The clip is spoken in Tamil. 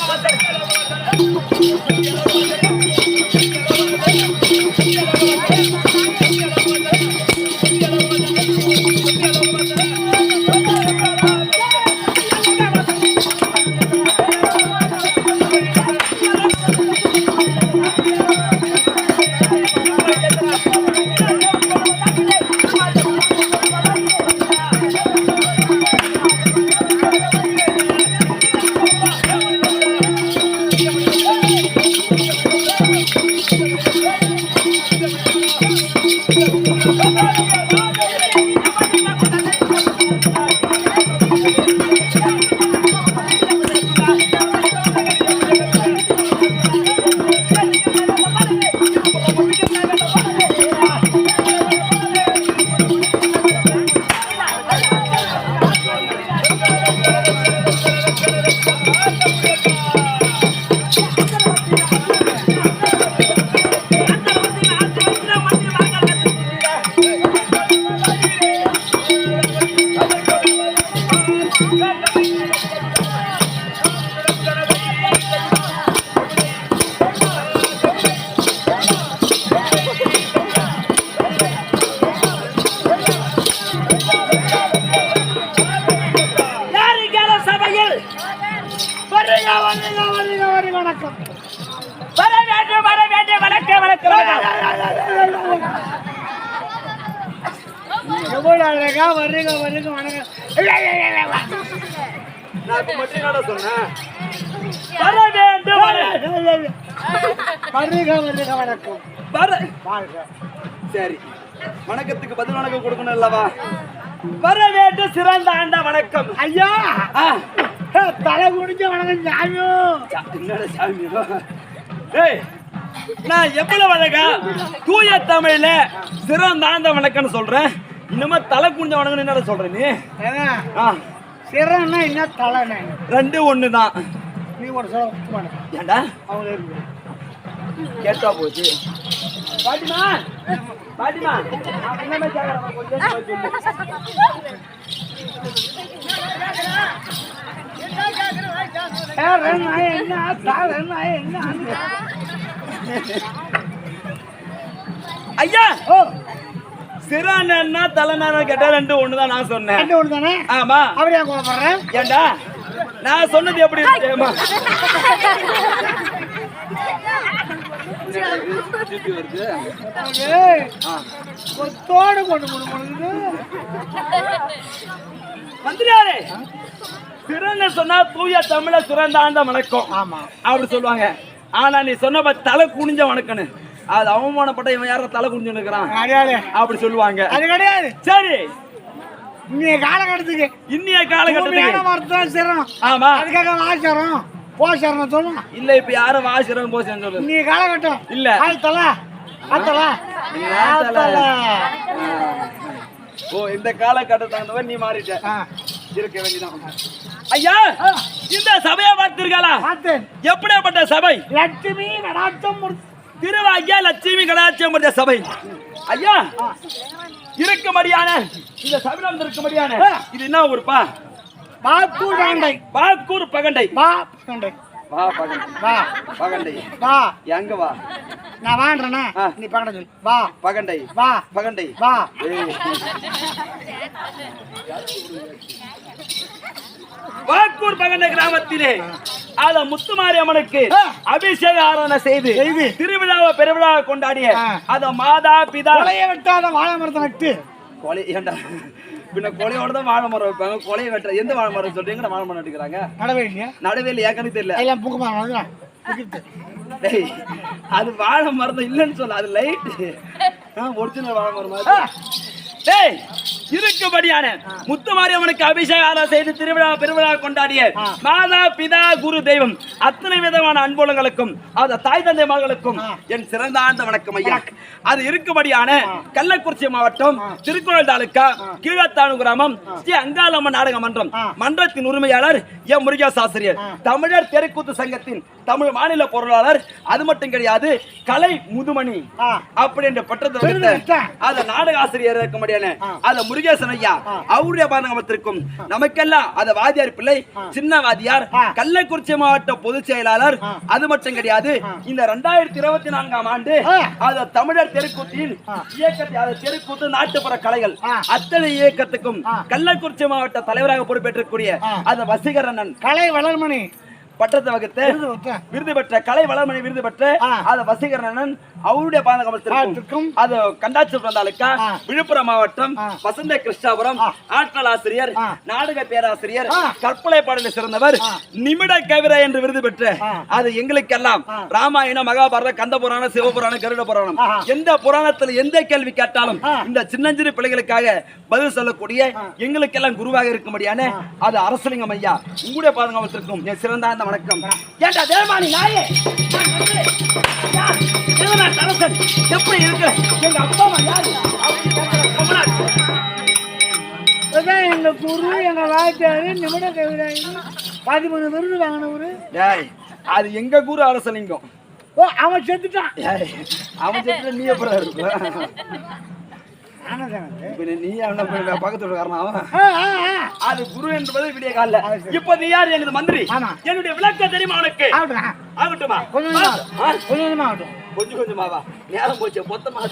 வந்து வர வேண்டும் வர வேண்டும். வணக்க வணக்க வணக்கம். எவ்வளவு அழகா வருங்க வருங்க வணக்கம். நான் மட்டும் என்னடா சொன்னேன்? வர வேண்டும் வர- வருக வருக வணக்கம். வர. வாழ்க. சரி. வணக்கத்துக்கு பதில் வணக்கம் கொடுக்கணும் அல்லவா வர வேண்டும் சிறந்த ஆண்ட வணக்கம். ஐயா. ஆ, தலை குடிஞ்ச வணக்கம் சாமியும் என்னடா சாமி ஏய், நான் எவ்வளவு அழகா தூய தமிழ்ல சிறந்த ஆண்ட வணக்கம்னு சொல்றேன். இன்னுமா தலை குனிஞ்ச வணக்கம் என்னடா சொல்ற நீ? சிறன்னா என்ன தலைன்னு? ரெண்டு ஒண்ணுதான். நீ ஒரு சொல்ல ஏண்டா? அவங்க இருக்கு. கேட்டா போச்சு. பாட்டிமா பாட்டிமா கேக்குறேன், கொஞ்சம். என்ன தாள் என்ன என்ன ஐயா! ஓ சிறானா தலைநேரம் கேட்டா ரெண்டு ஒண்ணுதான் நான் சொன்னேன். ரெண்டு ஒன்று தானே ஆமா அப்படியே கோபப்படுறேன் ஏண்டா? நான் சொன்னது எப்படி இருக்கு தெரியுமா? திருப்பி வருது கொத்தோடு கொண்டு கொண்டு கொடுக்குது சிறந்த சொன்னா தூய தமிழ ஆண்ட வணக்கம். ஆமா. அப்படி சொல்லுவாங்க. ஆனா நீ சொன்ன தலை குனிஞ்ச வணக்கன்னு அது அவமானப்பட்ட இவன் யாரும் தலை குனிஞ்சு கிடையாது அப்படி சொல்லுவாங்க. அது கிடையாது. சரி. இன்னைய காலகட்டத்துக்கு. இன்னிய காலகட்டத்துக்கு. வார்த்தை தான் சிரம் ஆமா. அதுக்காக வாசிக்கிறோம் போசிறோம் சொல்லும் இல்ல இப்ப யாரும் வாசிரம் போசேன்னு சொல்லு. இன்னைய காலகட்டம். இல்ல. ஆத்தல. ஆத்தல. ஆத்தல. ஓ இந்த காலகட்டத்தை நீ மாறிட்ட. இருக்க வேண்டியதான் ஐயா இந்த சபையை பார்த்திருக்காளா பார்த்தேன். எப்படியாப்பட்ட சபை? லட்சுமி முடி- திருவாக்கியா லட்சுமி கடாட்சியம் பண்ற சபை. ஐயா இருக்கும்படியான இந்த சபையில இருக்கும்படியான இது என்ன ஊருப்பா? பாக்கூர் ஆண்டை வாக்கூர் பகண்டை. வா ஆண்டை வா பகண்டை வா. பகண்டை. வா. எங்க வா? நான் வாண்டறேனா ஆ. நீ பக்கத்துல சொல்லு. வா. பகண்டை. வா. பகண்டை. வா. வாக்கூர் பகண்டை கிராமத்திலே அத முத்துமாரி அம்மனுக்கு ஆ. அபிஷேக ஆராதனை செய்து செய்து. திருவிழாவை பெருவிழாவை கொண்டாடிய. அத மாதா பிதா. கொலைய வெட்டாத வாழை மரத்தை நட்டு. கொலை ஏண்டா? பின்ன கொலையோட தான் வாழை மரம் வைப்பாங்க. கொலையை வெட்ட எந்த வாழை மரம் சொல்றீங்க வாழை மரம் நட்டுக்கிறாங்க? நடவே இல்லையா? நடுவேல ஏக்கனு தெரியல. அது வாழை மரம் இல்லைன்னு சொல்ல. அது லைட் ஒரிஜினல் வாழை மரம் மாதிரி. டேய் இருக்கும்படியான முத்துமாரி அம்மனுக்கு அபிஷேக ஆராதனை செய்து திருவிழா பெருவிழா கொண்டாடிய. மாதா பிதா குரு தெய்வம் அத்தனை விதமான அன்புலங்களுக்கும் தாய் தந்தை மகளுக்கும். என் சிறந்த ஆழ்ந்த வணக்கம் ஐயா அது இருக்கும்படியான கள்ளக்குறிச்சி மாவட்டம் திருக்குறள் தாலுக்கா கீழத்தானு கிராமம் ஸ்ரீ அங்காளம்மன் நாடக மன்றம். மன்றத்தின் உரிமையாளர் எம் முருகேச ஆசிரியர் ஆ. தமிழர் தெருக்கூத்து சங்கத்தின் தமிழ் மாநில பொருளாளர் அது மட்டும் கிடையாது கலை முதுமணி ஆ. அப்படி என்ற பட்டத்தை. அத நாடக ஆசிரியர் இருக்க முடியாது முருகேசன் ஐயா அவருடைய பாதகமத்திற்கும் நமக்கெல்லாம் அத வாதியார் பிள்ளை சின்ன வாதியார். கள்ளக்குறிச்சி மாவட்ட பொதுச் செயலாளர். அது மட்டும் கிடையாது இந்த ரெண்டாயிரத்தி இருபத்தி நான்காம் ஆண்டு. அத தமிழர் தெருக்கூத்தின் இயக்கத்தை அத தெருக்கூத்து நாட்டுப்புற கலைகள். அத்தனை இயக்கத்துக்கும். கள்ளக்குறிச்சி மாவட்ட தலைவராக பொறுப்பேற்றக்கூடிய. அந்த வசீகரண்ணன் கலை வளர்மணி பட்டத்தை வகுத்து விருது பெற்ற. கலை வளர்மணி விருது பெற்ற. அத வசீகரண்ணன் அவருடைய பாதகமத்திற்கும் ஆற்றுக்கும். அது கண்டாச்சிபுரம் தாலுக்கா ஆ. விழுப்புரம் மாவட்டம். வசந்த கிருஷ்ணாபுரம். ஆற்றல் ஆசிரியர். நாடக பேராசிரியர். கற்பனை பாடலில் சிறந்தவர். நிமிட கவிரை என்று விருது பெற்ற. அது எங்களுக்கெல்லாம். ராமாயணம் மகாபாரதம் கந்த புராணம் சிவபுராணம் கருட புராணம். எந்த புராணத்துல எந்த கேள்வி கேட்டாலும். இந்த சின்னஞ்சிறு பிள்ளைகளுக்காக பதில் சொல்லக்கூடிய எங்களுக்கெல்லாம் குருவாக இருக்கும்படியான அது அரசலிங்கம் ஐயா உங்களுடைய பாதுகாவத்திற்கும் சிறந்த அந்த வணக்கம். ஏண்டா தேவானி நாயே? திருநாட்டு அரசன் எப்படி இருக்கிற எங்க அப்பா யாரு. இதான் எங்க குரு எங்க வாத்தியாரு நிமிட கவிராயி பதிமூணு விருது வாங்கினவரு அது எங்க குரு அரசலிங்கம்? ஓ அவன் செத்துட்டான். அவன் செத்துல நீ எப்படா. இப்ப நீ அவன பக்கத்துல காரணம் அவன். அது குரு என்பது விடிய கால இப்ப நீ யார் எனது மந்திரி. என்னுடைய விளக்கம் தெரியுமா உனக்கு. ஆகட்டுமா? கொஞ்சம் கொஞ்சமா ஆகட்டும். கொஞ்சம் கொஞ்சமாவா நேரம் போச்சு. மொத்தமா